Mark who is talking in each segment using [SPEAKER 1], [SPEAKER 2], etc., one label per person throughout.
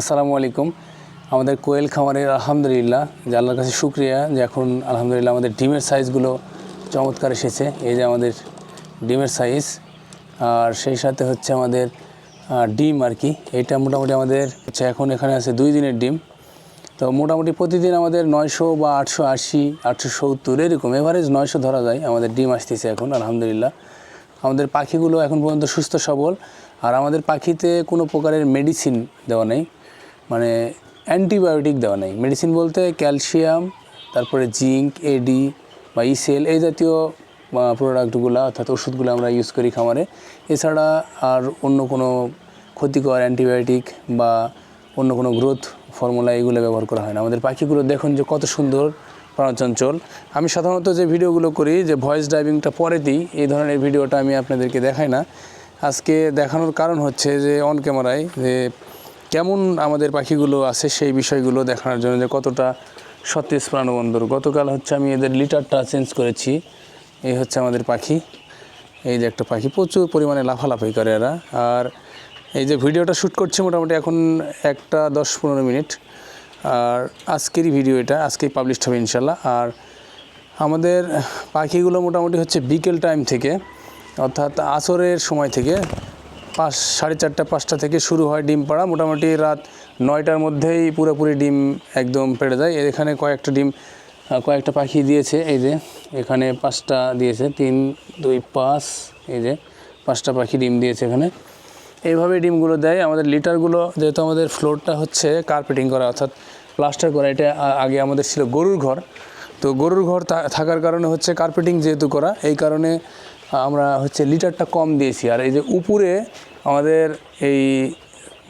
[SPEAKER 1] আসসালামু আলাইকুম। আমাদের কোয়েল খামারের আলহামদুলিল্লাহ, যে আল্লাহর কাছে শুক্রিয়া যে এখন আলহামদুলিল্লাহ আমাদের ডিমের সাইজগুলো চমৎকার এসেছে। এই যে আমাদের ডিমের সাইজ, আর সেই সাথে হচ্ছে আমাদের ডিম আর কি। এটা মোটামুটি আমাদের হচ্ছে এখন এখানে আছে দুই দিনের ডিম। তো মোটামুটি প্রতিদিন আমাদের নয়শো বা আটশো আশি, আটশো সত্তর এরকম এভারেজ নয়শো ধরা যায় আমাদের ডিম আসতেছে এখন, আলহামদুলিল্লাহ। আমাদের পাখিগুলো এখন পর্যন্ত সুস্থ সবল, আর আমাদের পাখিতে কোনো প্রকারের মেডিসিন দেওয়া নেই। মানে অ্যান্টিবায়োটিক দেওয়া নেই। মেডিসিন বলতে ক্যালসিয়াম, তারপরে জিঙ্ক এডি বা ইসেল এই জাতীয় প্রোডাক্টগুলো অর্থাৎ ওষুধগুলো আমরা ইউজ করি খামারে। এছাড়া আর অন্য কোনো ক্ষতিকর অ্যান্টিবায়োটিক বা অন্য কোনো গ্রোথ ফর্মুলা এগুলো ব্যবহার করা হয় না। আমাদের পাখিগুলো দেখুন যে কত সুন্দর প্রাণচঞ্চল। আমি সাধারণত যে ভিডিওগুলো করি, যে ভয়েস ড্রাইভিংটা পরে দিই, এই ধরনের ভিডিওটা আমি আপনাদেরকে দেখাই না। আজকে দেখানোর কারণ হচ্ছে যে অন ক্যামেরায় যে কেমন আমাদের পাখিগুলো আছে সেই বিষয়গুলো দেখানোর জন্য যে কতটা সতেজ প্রাণবন্দর গতকাল হচ্ছে আমি এদের লিটারটা চেঞ্জ করেছি। এই হচ্ছে আমাদের পাখি। এই যে একটা পাখি, প্রচুর পরিমাণে লাফালাফি করে এরা। আর এই যে ভিডিওটা শ্যুট করছি মোটামুটি এখন একটা দশ পনেরো মিনিট। আর আজকেরই ভিডিও এটা, আজকেই পাবলিশ হবে ইনশাল্লাহ। আর আমাদের পাখিগুলো মোটামুটি হচ্ছে বিকেল টাইম থেকে, অর্থাৎ আসরের সময় থেকে পাঁচ, সাড়ে চারটা, পাঁচটা থেকে শুরু হয় ডিম পাড়া। মোটামুটি রাত নয়টার মধ্যেই পুরোপুরি ডিম একদম পেড়ে যায়। এখানে কয়েকটা ডিম কয়েকটা পাখি দিয়েছে, এই যে এখানে পাঁচটা দিয়েছে, তিন, দুই, পাঁচ, এই যে পাঁচটা পাখি ডিম দিয়েছে এখানে। এইভাবে ডিমগুলো দেয়। আমাদের লিটারগুলো, যেহেতু আমাদের ফ্লোরটা হচ্ছে কার্পেটিং করা, অর্থাৎ প্লাস্টার করা, এটা আগে আমাদের ছিল গরুর ঘর। তো গরুর ঘর থাকার কারণে হচ্ছে কার্পেটিং যেহেতু করা, এই কারণে আমরা হচ্ছে লিটারটা কম দিয়েছি। আর এই যে উপরে আমাদের এই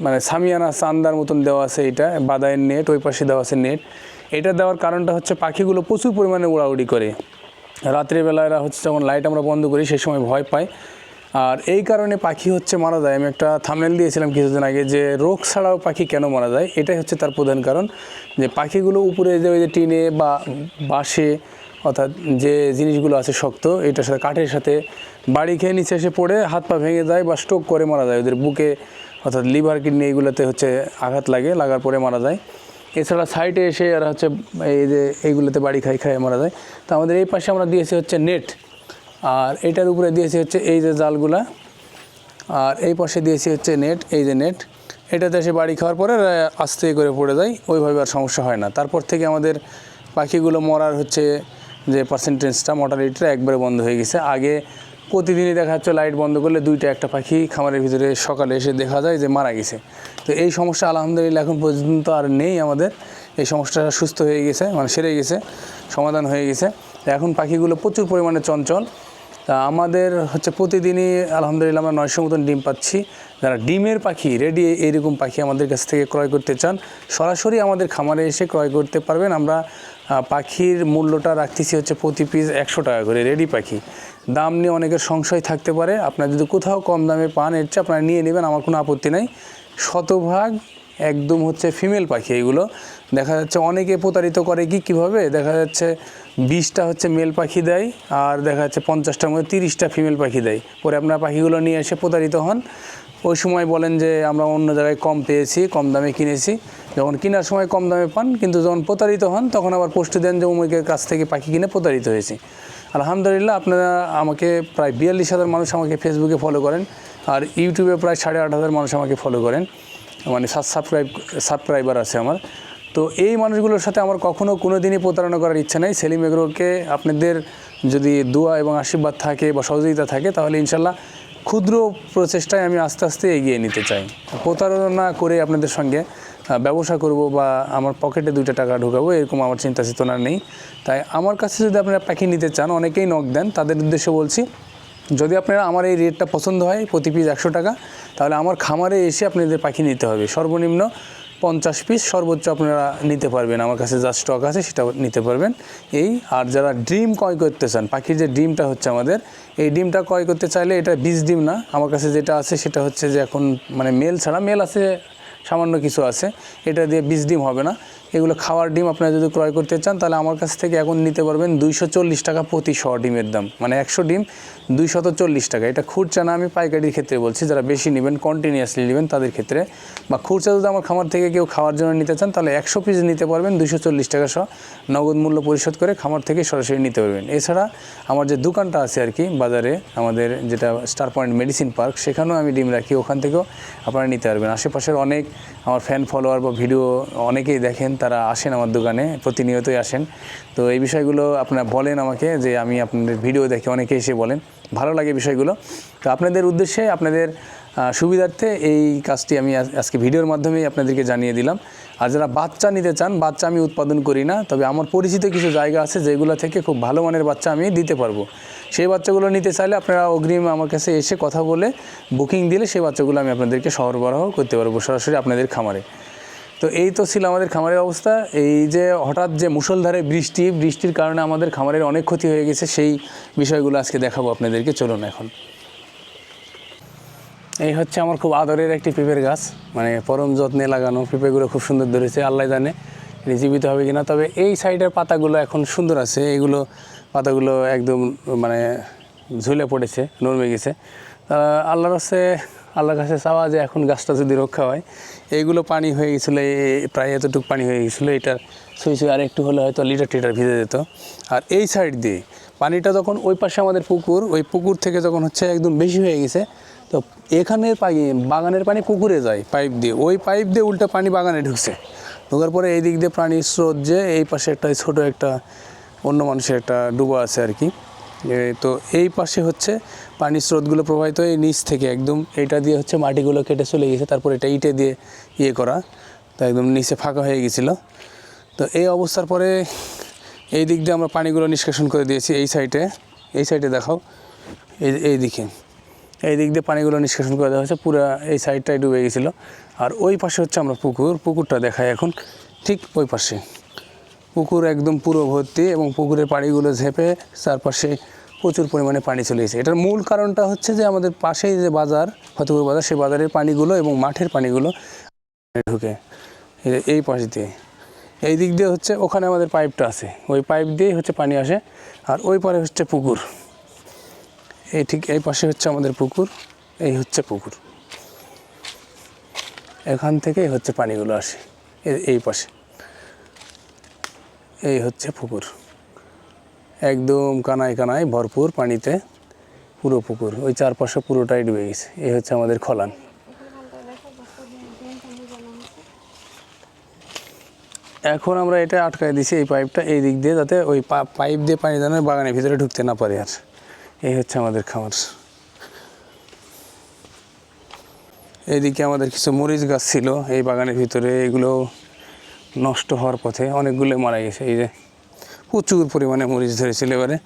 [SPEAKER 1] মানে সামিয়ানা চান্দার মতন দেওয়া আছে এটা বাদায়ের নেট ওই পাশে দেওয়া আছে নেট এটা দেওয়ার কারণটা হচ্ছে পাখিগুলো প্রচুর পরিমাণে উড়াউড়ি করে। রাত্রিবেলা এরা হচ্ছে যখন লাইট আমরা বন্ধ করি সেই সময় ভয় পায়। আর এই কারণে পাখি হচ্ছে মারা যায়। আমি একটা থামনেল দিয়েছিলাম কিছুদিন আগে যে রোগ ছাড়াও পাখি কেন মারা যায়, এটাই হচ্ছে তার প্রধান কারণ। যে পাখিগুলো উপরে যে ওই যে টিনে বা বাঁশে অর্থাৎ যে জিনিসগুলো আছে শক্ত, এটার সাথে কাঠের সাথে বাড়ি খেয়ে নিচে এসে পড়ে হাত পা ভেঙে যায় বা স্ট্রোক করে মারা যায়। ওদের বুকে অর্থাৎ লিভার কিডনি এইগুলোতে হচ্ছে আঘাত লাগে, লাগার পরে মারা যায়। এছাড়া সাইডে এসে এরা হচ্ছে এই যে এইগুলোতে বাড়ি খাই খাই মারা যায়। তো আমাদের এই পাশে আমরা দিয়েছি হচ্ছে নেট আর এটার উপরে দিয়েছি হচ্ছে এই যে জালগুলা। আর এই পাশে দিয়েছি হচ্ছে নেট এই যে নেট এটাতে এসে বাড়ি খাওয়ার পরে আস্তে করে পড়ে যায়, ওইভাবে আর সমস্যা হয় না। তারপর থেকে আমাদের পাখিগুলো মরার হচ্ছে যে পার্সেন্টেজটা মর্টালিটিটা একবারে বন্ধ হয়ে গেছে। আগে প্রতিদিনই দেখা যাচ্ছে লাইট বন্ধ করলে দুইটা একটা পাখি খামারের ভিতরে সকালে এসে দেখা যায় যে মারা গেছে। তো এই সমস্যা আলহামদুলিল্লাহ এখন পর্যন্ত আর নেই আমাদের। এই সমস্যাটা সুস্থ হয়ে গেছে মানে সেরে গেছে, সমাধান হয়ে গেছে। এখন পাখিগুলো প্রচুর পরিমাণে চঞ্চল। তা আমাদের হচ্ছে প্রতিদিনই আলহামদুলিল্লাহ আমরা নয়শো মতন ডিম পাচ্ছি। যারা ডিমের পাখি রেডি এইরকম পাখি আমাদের কাছ থেকে ক্রয় করতে চান, সরাসরি আমাদের খামারে এসে ক্রয় করতে পারবেন। আমরা পাখির মূল্যটা রাখতেছি হচ্ছে প্রতি পিস একশো টাকা করে রেডি পাখি। দাম নিয়ে অনেকের সংশয় থাকতে পারে। আপনার যদি কোথাও কম দামে পান, এর চেয়ে আপনারা নিয়ে নেবেন, আমার কোনো আপত্তি নাই। শতভাগ একদম হচ্ছে ফিমেল পাখি এগুলো। দেখা যাচ্ছে অনেকে প্রতারিত করে কি, কীভাবে? দেখা যাচ্ছে বিশটা হচ্ছে মেল পাখি দেয়, আর দেখা যাচ্ছে পঞ্চাশটার মধ্যে তিরিশটা ফিমেল পাখি দেয়। পরে আপনার পাখিগুলো নিয়ে এসে প্রতারিত হন। ওই সময় বলেন যে, আমরা অন্য জায়গায় কম পেয়েছি, কম দামে কিনেছি। যখন কেনার সময় কম দামে পান, কিন্তু যখন প্রতারিত হন, তখন আবার পোস্ট দেন যে, অমুকের কাছ থেকে পাখি কিনে প্রতারিত হয়েছি। আলহামদুলিল্লাহ, আপনারা আমাকে প্রায় বিয়াল্লিশ হাজার মানুষ আমাকে ফেসবুকে ফলো করেন, আর ইউটিউবে প্রায় সাড়ে আট হাজার মানুষ আমাকে ফলো করেন। মানে সাবস্ক্রাইব, সাবস্ক্রাইবার আছে আমার। তো এই মানুষগুলোর সাথে আমার কখনও কোনো দিনই প্রতারণা করার ইচ্ছা নেই। সেলিম এগ্রোকে আপনাদের যদি দোয়া এবং আশীর্বাদ থাকে বা সহযোগিতা থাকে, তাহলে ইনশাল্লাহ ক্ষুদ্র প্রচেষ্টায় আমি আস্তে আস্তে এগিয়ে নিতে চাই। প্রতারণা করে আপনাদের সঙ্গে ব্যবসা করব বা আমার পকেটে দুইটা টাকা ঢুকাবো, এরকম আমার চিন্তা চেতনা নেই। তাই আমার কাছে যদি আপনারা পাখি নিতে চান, অনেকেই নক দেন। তাদের উদ্দেশ্যে বলছি, যদি আপনারা আমার এই রেটটা পছন্দ হয়, প্রতি পিস একশো টাকা, তাহলে আমার খামারে এসে আপনাদের পাখি নিতে হবে। সর্বনিম্ন পঞ্চাশ পিস সর্বোচ্চ আপনারা নিতে পারবেন। আমার কাছে যা স্টক আছে সেটা নিতে পারবেন। এই, আর যারা ডিম ক্রয় করতে চান, পাখির যে ডিমটা হচ্ছে আমাদের, এই ডিমটা ক্রয় করতে চাইলে এটা বীজ ডিম না। আমার কাছে যেটা আছে সেটা হচ্ছে যে এখন মানে মেল ছাড়া, মেল আছে সামান্য কিছু আছে। এটা দিয়ে বীজ ডিম হবে না। এগুলো খাওয়ার ডিম আপনারা যদি ক্রয় করতে চান, তাহলে আমার কাছ থেকে এখন নিতে পারবেন দুইশো চল্লিশ টাকা প্রতি শ ডিমের দাম। মানে একশো ডিম, দুইশত চল্লিশ টাকা। এটা খুচরা না, আমি পাইকারির ক্ষেত্রে বলছি। যারা বেশি নেবেন কন্টিনিউয়াসলি নেবেন, তাদের ক্ষেত্রে। বা খুচরা যদি আমার খামার থেকে কেউ খাওয়ার জন্য নিতে চান, তাহলে একশো পিস নিতে পারবেন, দুইশো চল্লিশ টাকা সহ নগদ মূল্য পরিশোধ করে খামার থেকে সরাসরি নিতে পারবেন। এছাড়া আমার যে দোকানটা আছে আর কি, বাজারে, আমাদের যেটা স্টার পয়েন্ট মেডিসিন পার্ক সেখানেও আমি ডিম রাখি। ওখান থেকেও আপনারা নিতে পারবেন। আশেপাশের অনেক আমার ফ্যান ফলোয়ার বা ভিডিও অনেকেই দেখেন, তারা আসেন আমার দোকানে, প্রতিনিয়তই আসেন। তো এই বিষয়গুলো আপনারা বলেন আমাকে যে আমি আপনাদের ভিডিও দেখে অনেকে এসে বলেন। ভালো লাগে বিষয়গুলো। তো আপনাদের উদ্দেশ্যে, আপনাদের সুবিধার্থে এই কাজটি আমি আজকে ভিডিওর মাধ্যমেই আপনাদেরকে জানিয়ে দিলাম। আর যারা বাচ্চা নিতে চান, বাচ্চা আমি উৎপাদন করি না, তবে আমার পরিচিত কিছু জায়গা আছে যেগুলো থেকে খুব ভালো মানের বাচ্চা আমি দিতে পারব। সেই বাচ্চাগুলো নিতে চাইলে আপনারা অগ্রিম আমার কাছে এসে কথা বলে বুকিং দিলে সেই বাচ্চাগুলো আমি আপনাদেরকে সরবরাহ করতে পারব সরাসরি আপনাদের খামারে। তো এই তো ছিল আমাদের খামারের অবস্থা। এই যে হঠাৎ যে মুষলধারে বৃষ্টি, বৃষ্টির কারণে আমাদের খামারের অনেক ক্ষতি হয়ে গেছে, সেই বিষয়গুলো আজকে দেখাবো আপনাদেরকে। চলুন এখন। এই হচ্ছে আমার খুব আদরের একটি পেঁপের গাছ। মানে পরম যত্নে লাগানো, পেঁপেগুলো খুব সুন্দর ধরেছে, আল্লাহ জানে এটি জীবিত হবে কিনা। তবে এই সাইডের পাতাগুলো এখন সুন্দর আছে, এগুলো পাতাগুলো একদম মানে ঝুলে পড়েছে, নরমে গেছে। আল্লাহর কাছে আল্লাহর কাছে চাওয়া যে এখন গাছটা যদি রক্ষা হয়, এইগুলো পানি হয়ে গেছিল প্রায় এতটুকু পানি হয়ে গেছিল এটা সুই সুই আর একটু হলে হয়তো লিটার টিটার ভিজে যেত। আর এই সাইড দিয়ে পানিটা যখন ওই পাশে আমাদের পুকুর, ওই পুকুর থেকে যখন হচ্ছে একদম বেশি হয়ে গেছে তো এখানের পাই বাগানের পানি পুকুরে যায় পাইপ দিয়ে। ওই পাইপ দিয়ে উল্টা পানি বাগানে ঢুকছে। ঢোকার পরে এই দিক দিয়ে পানির স্রোত যে এই পাশে একটা ছোট একটা, অন্য মানুষের একটা ডুবা আছে আর কি। তো এই পাশে হচ্ছে পানির স্রোতগুলো প্রবাহিত এই নিচ থেকে একদম এইটা দিয়ে হচ্ছে মাটিগুলো কেটে চলে গেছে, তারপর এটা ইটে দিয়ে ইয়ে করা, তো একদম নিচে ফাঁকা হয়ে গেছিল। তো এই অবস্থার পরে এই দিক দিয়ে আমরা পানিগুলো নিষ্কাশন করে দিয়েছি এই সাইডে। এই সাইডে দেখাও, এই এই দিকে। এই দিক দিয়ে পানিগুলো নিষ্কাশন করে দেওয়া হয়েছে, পুরো এই সাইডটাই ডুবে গেছিল। আর ওই পাশে হচ্ছে আমরা পুকুর, পুকুরটা দেখাই এখন। ঠিক ওই পাশে। পুকুর একদম পুরো ভর্তি এবং পুকুরের পানিগুলো ঝেপে চারপাশে প্রচুর পরিমাণে পানি চলে গেছে। এটার মূল কারণটা হচ্ছে যে আমাদের পাশেই যে বাজার, ফতেপুর বাজার, সেই বাজারের পানিগুলো এবং মাঠের পানিগুলো ঢুকে এই এই পাশ দিয়ে। এই দিক দিয়ে হচ্ছে ওখানে আমাদের পাইপটা আছে। ওই পাইপ দিয়েই হচ্ছে পানি আসে। আর ওই পারে হচ্ছে পুকুর। এই ঠিক এই পাশে হচ্ছে আমাদের পুকুর, এই হচ্ছে পুকুর। এখান থেকেই হচ্ছে পানিগুলো আসে, এই- পাশে। এই হচ্ছে পুকুর। একদম কানায় কানায় ভরপুর পানিতে পুরো পুকুর, ওই চারপাশে পুরোটাই ডুবে গেছে। এই হচ্ছে আমাদের খলান। এখন আমরা এটা আটকায় দিছি এই পাইপটা, এই দিক দিয়ে যাতে ওই পাইপ দিয়ে পানি যেন বাগানের ভিতরে ঢুকতে না পারে আর। এই হচ্ছে আমাদের খামার। এইদিকে আমাদের কিছু মরিচ গাছ ছিল, এই বাগানের ভিতরে এগুলো নষ্ট হওয়ার পথে অনেকগুলো মারা গেছে। এই যে প্রচুর পরিমাণে মরিচ ধরেছিল এবারে।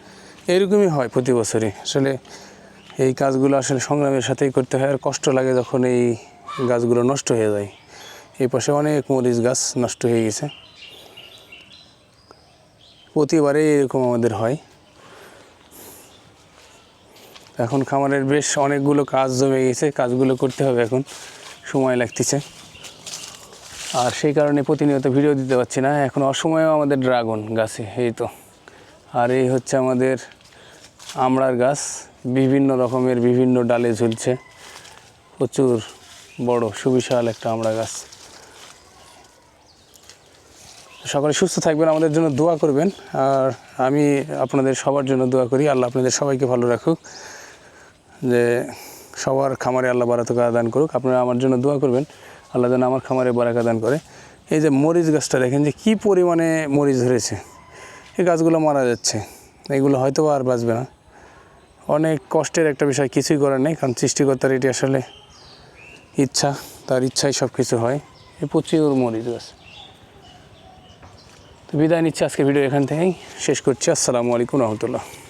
[SPEAKER 1] এরকমই হয় প্রতি বছরই। আসলে এই কাজগুলো আসলে সংগ্রামের সাথেই করতে হয়, আর কষ্ট লাগে যখন এই গাছগুলো নষ্ট হয়ে যায়। এই পাশে অনেক মরিচ গাছ নষ্ট হয়ে গেছে। প্রতিবারে এরকম আমাদের হয়। এখন খামারের বেশ অনেকগুলো কাজ জমে গেছে, কাজগুলো করতে হবে এখন, সময় লাগতেছে। আর সেই কারণে প্রতিনিয়ত ভিডিও দিতে পারছি না, এখন অসময়েও আমাদের ড্রাগন গাছে, এই তো। আর এই হচ্ছে আমাদের আমড়ার গাছ, বিভিন্ন রকমের বিভিন্ন ডালে ঝুলছে, প্রচুর বড়, সুবিশাল একটা আমড়া গাছ। সকলে সুস্থ থাকবেন, আমাদের জন্য দোয়া করবেন, আর আমি আপনাদের সবার জন্য দোয়া করি, আল্লাহ আপনাদের সবাইকে ভালো রাখুক। যে সবার খামারে আল্লাহ বারাতকা দান করুক। আপনারা আমার জন্য দোয়া করবেন। আল্লাহ যেন আমার খামারে বারাকা দান করে। এই যে মরিচ গাছটা দেখেন যে কী পরিমাণে মরিচ ধরেছে। এই গাছগুলো মারা যাচ্ছে। এগুলো হয়তো আর বাঁচবে না। অনেক কষ্টের একটা বিষয়, কিছুই করার নেই। কারণ সৃষ্টিকর্তার এটি আসলে ইচ্ছা। তার ইচ্ছাই সব কিছু হয়। এই প্রচুর মরিচ গাছ। তো বিদায় নিচ্ছি আজকে ভিডিও এখান থেকেই। শেষ করছি। আসসালামু আলাইকুম রহমতুল্লাহ।